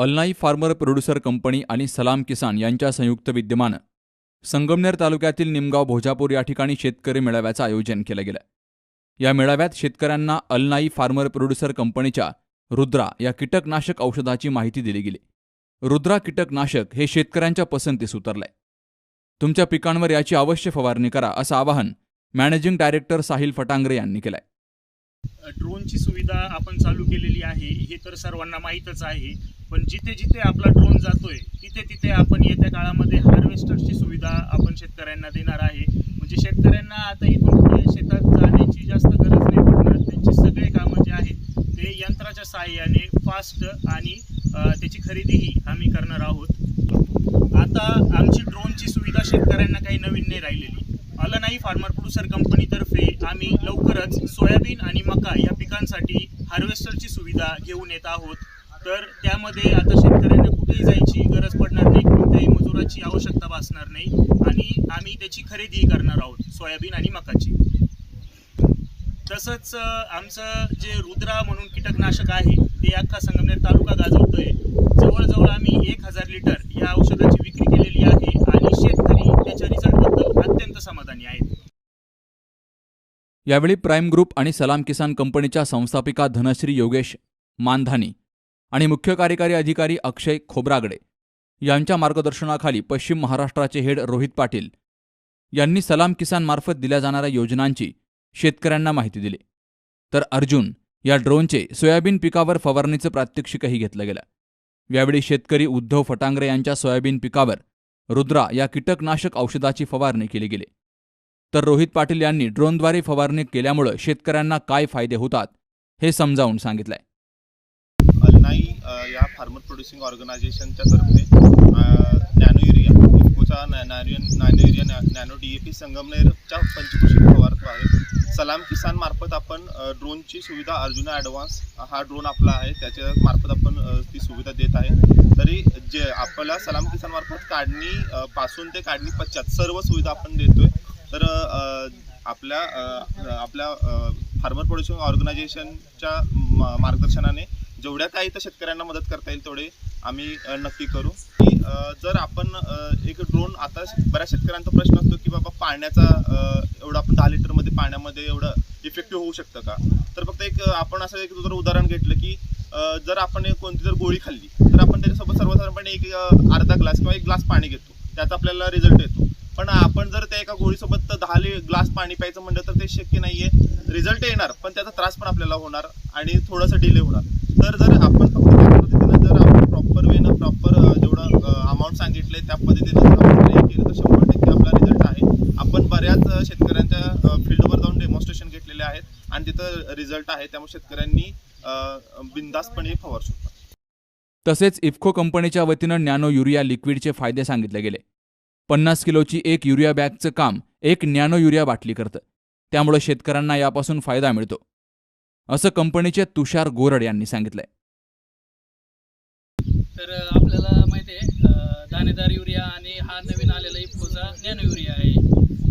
अल्नाई farmer producer company आणि सलाम किसान यांच्या संयुक्त विद्यमानं संगमनेर तालुक्यातील निमगाव भोजापूर या ठिकाणी शेतकरी मेळाव्याचं आयोजन केलं गेलं. या मेळाव्यात शेतकऱ्यांना अल्नाई फार्मर प्रोड्युसर कंपनीच्या रुद्रा या कीटकनाशक औषधाची माहिती दिली गेली. रुद्रा कीटकनाशक हे शेतकऱ्यांच्या पसंतीस उतरलंय. तुमच्या पिकांवर याची अवश्य फवारणी करा असं आवाहन मॅनेजिंग डायरेक्टर साहिल फटांगरे यांनी केलंय. ड्रोनची सुविधा आपण चालू केलेली आहे हे तर सर्वांना माहीतच आहे. पण जिथे जिथे आपला ड्रोन जातोय तिथे तिथे आपण येत्या काळामध्ये हार्वेस्टरची सुविधा आपण शेतकऱ्यांना देणार आहे. म्हणजे शेतकऱ्यांना आता इथून पुढे शेतात जाण्याची जास्त गरज नाही पडणार. त्यांची सगळे कामं जे आहेत ते यंत्राच्या सहाय्याने फास्ट आणि त्याची खरेदीही आम्ही करणार आहोत. आता आमची ड्रोनची सुविधा शेतकऱ्यांना काही नवीन नाही राहिलेली. अलनाई फार्मर प्रोड्युसर कंपनीतर्फे आम्ही लवकरच सोयाबीन आणि मका या पिकांसाठी हार्वेस्टरची सुविधा घेऊन येत आहोत. तर त्यामध्ये आता शेतकऱ्यांना कुठेही जायची गरज पडणार नाही. कोणत्याही मजुराची आवश्यकता भासणार नाही. आणि आम्ही त्याची खरेदी करणार आहोत सोयाबीन आणि मकाची. तसंच आमचं जे रुद्रा म्हणून कीटकनाशक आहे ते अख्खा संगमनेर तालुका गाजवतोय. जवळजवळ आम्ही एक हजार लिटर या औषधाची विक्री केलेली आहे. त्याच्या रिझल्टबद्दल अत्यंत समाधानी आहेत. यावेळी प्राईम ग्रुप आणि सलाम किसान कंपनीच्या संस्थापिका धनश्री योगेश मानधानी आणि मुख्य कार्यकारी अधिकारी अक्षय खोब्रागडे यांच्या मार्गदर्शनाखाली पश्चिम महाराष्ट्राचे हेड रोहित पाटील यांनी सलाम किसान मार्फत दिल्या जाणाऱ्या योजनांची शेतकऱ्यांना माहिती दिली. तर अर्जुन या ड्रोनचे सोयाबीन पिकावर फवारणीचं प्रात्यक्षिकही घेतलं गेलं. यावेळी शेतकरी उद्धव फटांगरे यांच्या सोयाबीन पिकावर रुद्रा या कीटकनाशक औषधाची फवारणी केली गेली. तर रोहित पाटील यांनी ड्रोनद्वारे फवारणी केल्यामुळं शेतकऱ्यांना काय फायदे होतात हे समजावून सांगितलंय. अल्नाई या फार्मर प्रोड्युसिंग ऑर्गनायझेशनच्या तर्फे nano urea इफ्कोचा nano urea nano D A P संगमनेरच्या पंचकृषी फवारतो आहे सलाम किसान मार्फत आपण ड्रोनची सुविधा अर्जुना ॲडव्हान्स हा ड्रोन आपला आहे त्याच्या मार्फत आपण ती सुविधा देत आहे. तरी जे आपल्याला सलाम किसान मार्फत काढणी पासून ते काढणी पश्चात सर्व सुविधा आपण देतोय. तर आपल्या आपल्या फार्मर प्रोड्युसिंग ऑर्गनायझेशनच्या म- मार्गदर्शनाने जेवढ्या काही तर शेतकऱ्यांना मदत करता येईल तेवढे आम्ही नक्की करू. जर आपण एक ड्रोन आता बऱ्याच शेतकऱ्यांचा प्रश्न असतो की बाबा पाण्याचा एवढा एवढं आपण दहा लिटरमध्ये पाण्यामध्ये एवढं इफेक्टिव्ह होऊ शकतं का? तर फक्त एक आपण असं एक जर उदाहरण घेतलं की जर आपण एक कोणती जर गोळी खाल्ली तर आपण त्याच्यासोबत सर्वसाधारणपणे एक अर्धा ग्लास किंवा एक ग्लास पाणी घेतो. त्याचा आपल्याला रिझल्ट येतो. पण आपण जर त्या एका गोळीसोबत दहा लि ग्लास पाणी प्यायचं म्हणलं तर ते शक्य नाहीये. रिझल्ट येणार पण त्याचा त्रास पण आपल्याला होणार आणि थोडंसं डिले होणार. तर जर आपण फक्त त्या पद्धतीनं जर आपण प्रॉपर वेनं प्रॉपर जेवढं अमाऊंट सांगितलंय त्या पद्धतीनं जर आपण ट्राय केलं तर शंभर टक्के आपला रिझल्ट आहे आपण बऱ्याच अ, शेतकऱ्यांच्या फील्डवर जाऊन डेमॉन्स्ट्रेशन घेतलेले आहेत आणि तिथं रिझल्ट आहे त्यामुळे शेतकऱ्यांनी अ, बिनधास्तपणे फवारू शकतात तसेच इफ्को कंपनीच्या वतीनं नॅनो युरिया लिक्विडचे फायदे सांगितले गेले. पन्नास किलोची एक युरिया बॅगचं काम एक नॅनो युरिया बाटली करतं. त्यामुळे शेतकऱ्यांना यापासून फायदा मिळतो. असं कंपनीचे तुषार गोरड यांनी सांगितलंय. तर आपल्याला माहिती आहे दाणेदार युरिया आणि हा नवीन आलेला इफ्कोचा नॅनो युरिया आहे.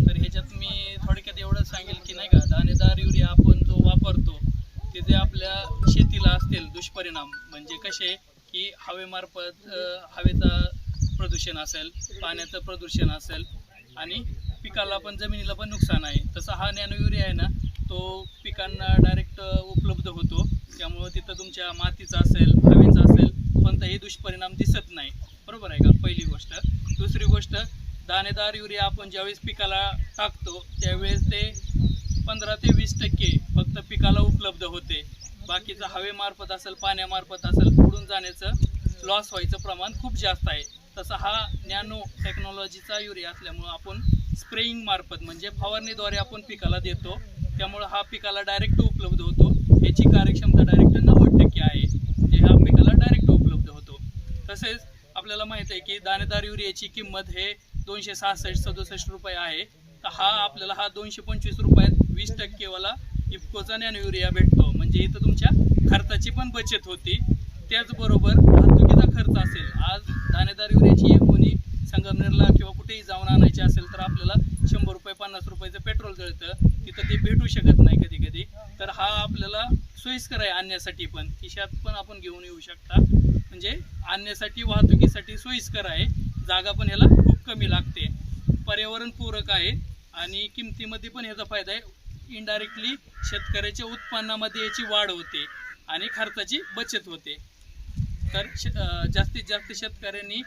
तर ह्याच्यात मी थोडक्यात एवढंच सांगेल की नाही का दाणेदार युरिया आपण जो वापरतो ते जे आपल्या शेतीला असतील दुष्परिणाम म्हणजे कसे की हवेमार्फत हवेचा प्रदूषण असेल पाण्याचं प्रदूषण असेल आणि पिकाला पण जमिनीला पण नुकसान आहे. तसा हा नॅनो युरिया आहे ना तो पिकांना डायरेक्ट उपलब्ध होतो. त्यामुळं तिथं तुमच्या मातीचा असेल हवेचा असेल कोणताही दुष्परिणाम दिसत नाही. बरोबर आहे का? पहिली गोष्ट. दुसरी गोष्ट दाणेदार युरिया आपण ज्यावेळेस पिकाला टाकतो त्यावेळेस ते पंधरा ते वीस टक्के फक्त पिकाला उपलब्ध होते. बाकीचं हवेमार्फत असेल पाण्यामार्फत असेल उडून जाण्याचं लॉस व्हायचं प्रमाण खूप जास्त आहे. तसा हा नॅनो टेक्नॉलॉजीचा युरिया असल्यामुळं आपण स्प्रेईंग मार्फत म्हणजे फवारणीद्वारे आपण पिकाला देतो. त्यामुळं हा पिकाला डायरेक्ट उपलब्ध होतो. याची कार्यक्षमता डायरेक्ट नव्वद टक्के आहे. म्हणजे हा पिकाला डायरेक्ट उपलब्ध होतो. तसेच आपल्याला माहीत आहे की दाणेदार युरियाची किंमत हे दोनशे सहासष्ट सदुसष्ट रुपये आहे. तर हा आपल्याला हा दोनशे पंचवीस रुपयात वीस टक्केवाला इफकोचा नॅनो युरिया भेटतो. म्हणजे इथं तुमच्या खर्चाची पण बचत होती. त्याचबरोबर वाहतुकीचा खर्च असेल. आज दाणेदार युरियाची एक कोणी संगमनेरला किंवा कुठेही जाऊन आणायची असेल तर आपल्याला शंभर रुपये पन्नास रुपयाचं पेट्रोल जळतं. तिथं ते भेटू शकत नाही कधी कधी तर हा आपल्याला सोयीस्कर आहे आणण्यासाठी पण. खिशात पण आपण घेऊन येऊ शकता. म्हणजे आणण्यासाठी वाहतुकीसाठी सोयीस्कर आहे. जागा पण ह्याला खूप कमी लागते. पर्यावरण पूरक आहे आणि किमतीमध्ये पण ह्याचा फायदा आहे. इनडायरेक्टली शेतकऱ्याच्या उत्पन्नामध्ये याची वाढ होते आणि खर्चाची बचत होते. तर श- जास्तीत जास्त शेतकऱ्यांनी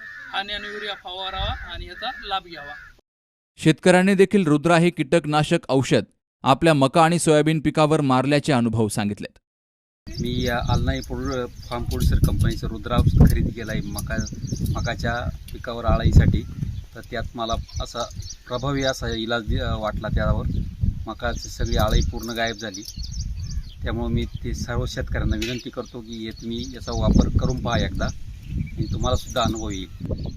नॅनो युरिया फवारावा आणि ह्याचा लाभ घ्यावा. शेतकऱ्यांनी देखील रुद्रा हे कीटकनाशक औषध आपल्या मका आणि सोयाबीन पिकावर मारल्याचे अनुभव सांगितलेत. मी या आलनाई प्रोड फार्म प्रोड्युसर कंपनीचं रुद्रा खरेदी केला आहे मका मकाच्या पिकावर आळाईसाठी. तर त्यात मला असा प्रभावी असा इलाज दि- वाटला त्यावर. मकाची सगळी आळी पूर्ण गायब झाली. त्यामुळं मी ते सर्व शेतकऱ्यांना विनंती करतो की हे तुम्ही याचा वापर करून पहा एकदा आणि तुम्हाला सुद्धा अनुभव येईल.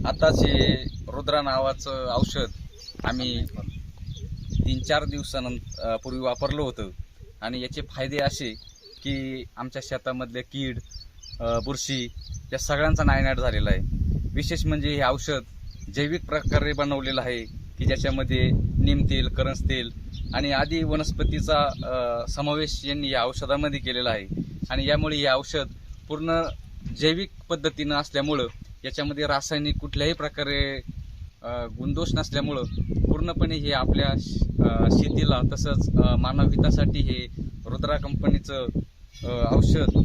आताचे रुद्रा नावाचं औषध आम्ही तीन चार दिवसानंतर पूर्वी वापरलं होतं. आणि याचे फायदे असे की आमच्या शेतामधले कीड बुरशी या सगळ्यांचा नायनाट झालेला आहे. विशेष म्हणजे हे औषध जैविक प्रकारे बनवलेलं आहे की ज्याच्यामध्ये नीमतेल करंज तेल आणि आदी वनस्पतीचा समावेश यांनी या औषधामध्ये केलेला आहे. आणि यामुळे हे औषध पूर्ण जैविक पद्धतीनं असल्यामुळं याच्यामध्ये रासायनिक कुठल्याही प्रकारे गुणदोष नसल्यामुळं पूर्णपणे हे आपल्या शेतीला तसंच मानवहितासाठी मानव हितासाठी हे रुद्रा कंपनीचं औषध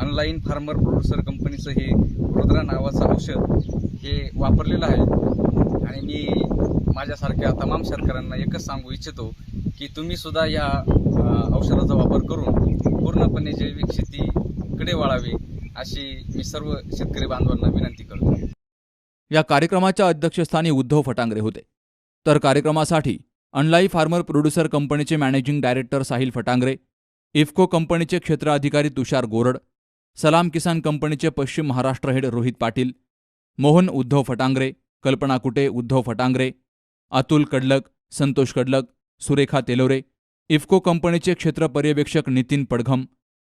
ऑनलाईन फार्मर प्रोड्युसर कंपनीचं हे रुद्रा नावाचं औषध हे वापरलेलं आहे. आणि मी माझ्यासारख्या तमाम शेतकऱ्यांना एकच सांगू इच्छितो की तुम्ही सुद्धा या औषधाचा वापर करून पूर्णपणे जैविक शेतीकडे वळावी अशी मी सर्व शेतकरी बांधवांना विनंती करतो. या कार्यक्रमाच्या अध्यक्षस्थानी उद्धव फटांगरे होते. तर कार्यक्रमासाठी अनलाई फार्मर प्रोड्युसर कंपनीचे मॅनेजिंग डायरेक्टर साहिल फटांगरे इफ्को कंपनीचे क्षेत्र अधिकारी तुषार गोरड सलाम किसान कंपनीचे पश्चिम महाराष्ट्र हेड रोहित पाटील मोहन उद्धव फटांगरे कल्पना कुटे उद्धव फटांगरे अतुल कडलक संतोष कडलक सुरेखा तेलोरे इफ्को कंपनीचे क्षेत्र पर्यवेक्षक नितीन पडघम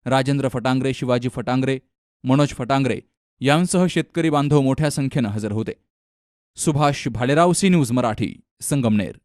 राजेंद्र फटांगरे शिवाजी फटांगरे मनोज फटांगरे यांसह शेतकरी बांधव मोठ्या संख्येनं हजर होते. Subhash Bhalerao C News Marathi Sangamner.